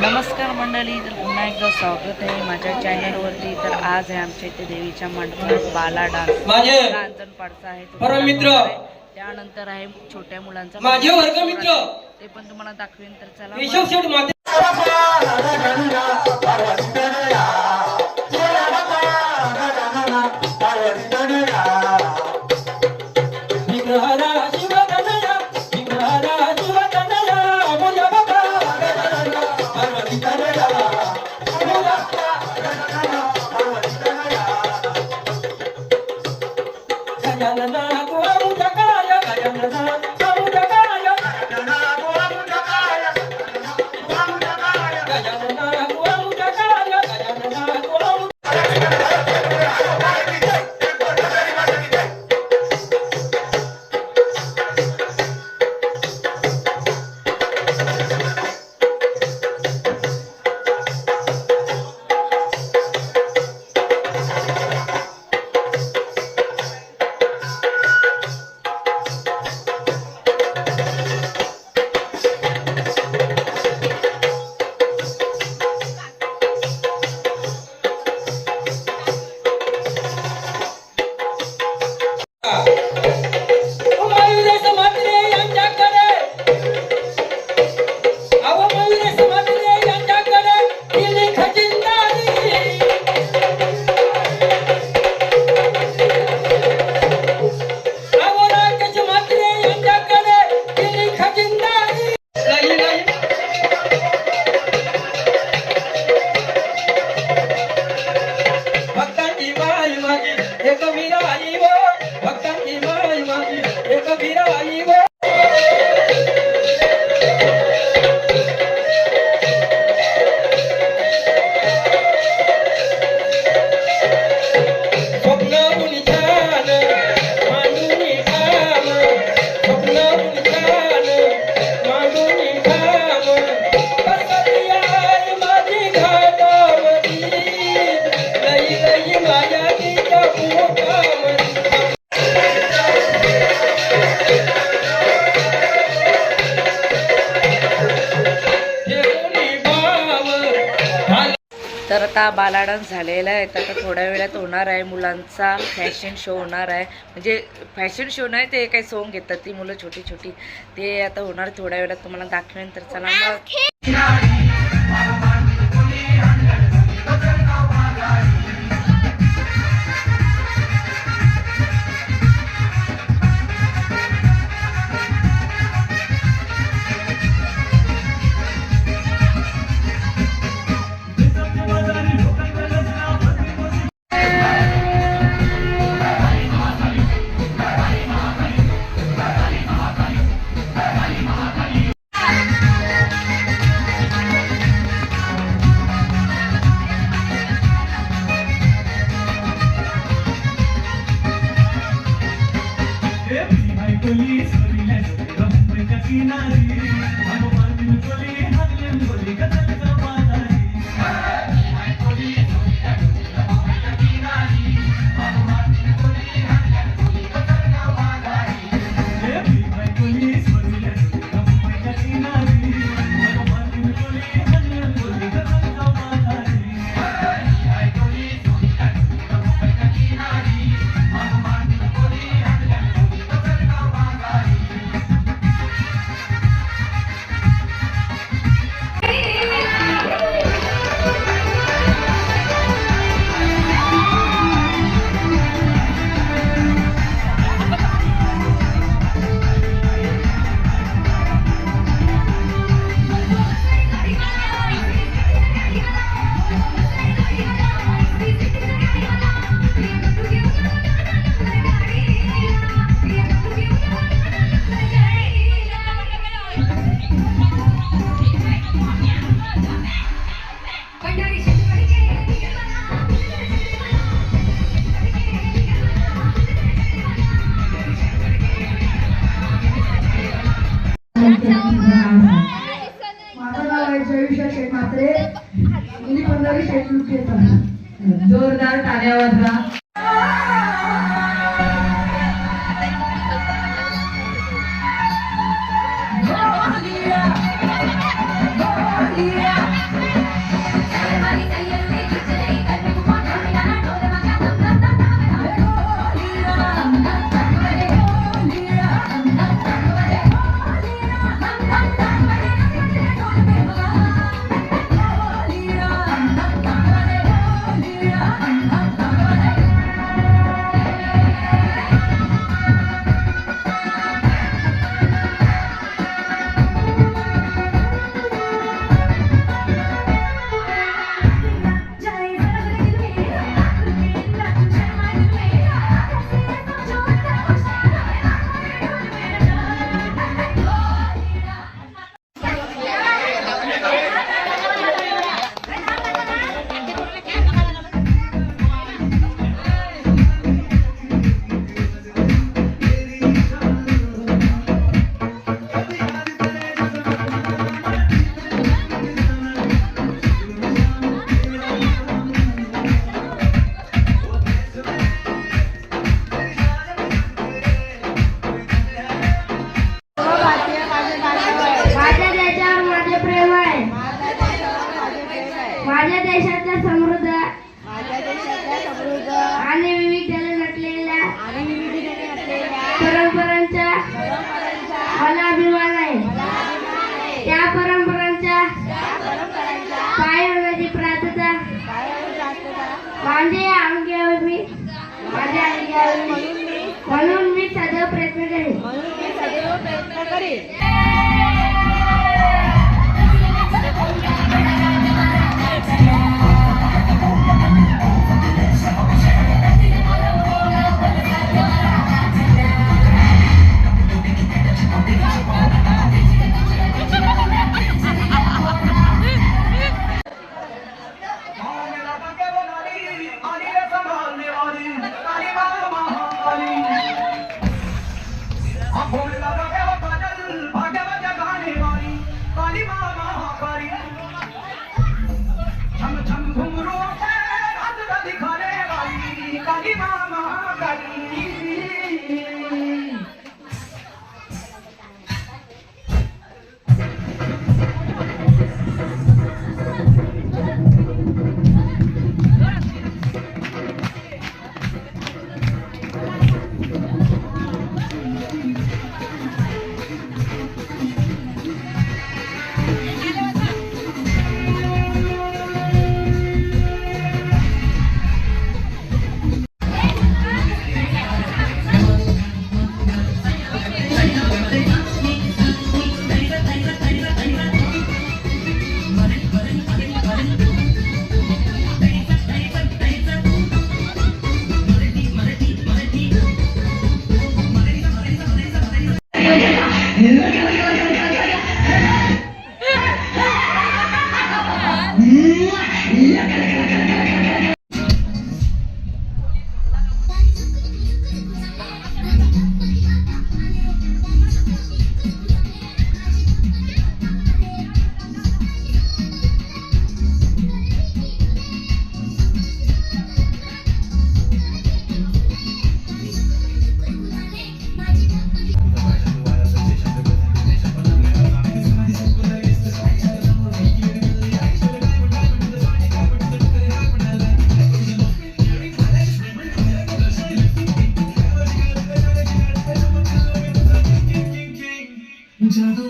नमस्कार मंडळी तर पुन्हा एकदा स्वागत आहे माझ्या चॅनलवरती तर आज आहे आमच्या इथे देवीच्या मंडपात बाला डान्स माझे. रांजणपाडचा आहे. तो मित्र. आहे. त्यानंतर आहे छोट्या मुलांचा माझे वर्गमित्र. ते पण तुम्हाला दाखवेन. तर चला జనన కోరు జగాయ గయన माझी एक विराई वो भक्तांची माई माझी एक विराई वो तर आता बाला डान्स झालेला आहे. तर आता थोड्या वेळात होणार आहे. मुलांचा फॅशन शो होणार आहे. म्हणजे फॅशन शो नाही ते काही सोंग घेतात ती मुलं छोटी छोटी ते आता होणार थोड्या वेळात. तुम्हाला दाखवेन तर चला मग. गली सभी लस गम में कसी नारी हम बाल में चले हम लेम गली 没有问题吧 माझे माझ्या मी माझ्या अंगावर म्हणून मी म्हणून मी सदैव प्रयत्न करेन. म्हणून मी सदैव प्रयत्न करेन. Thank. Mwah! যেহেতু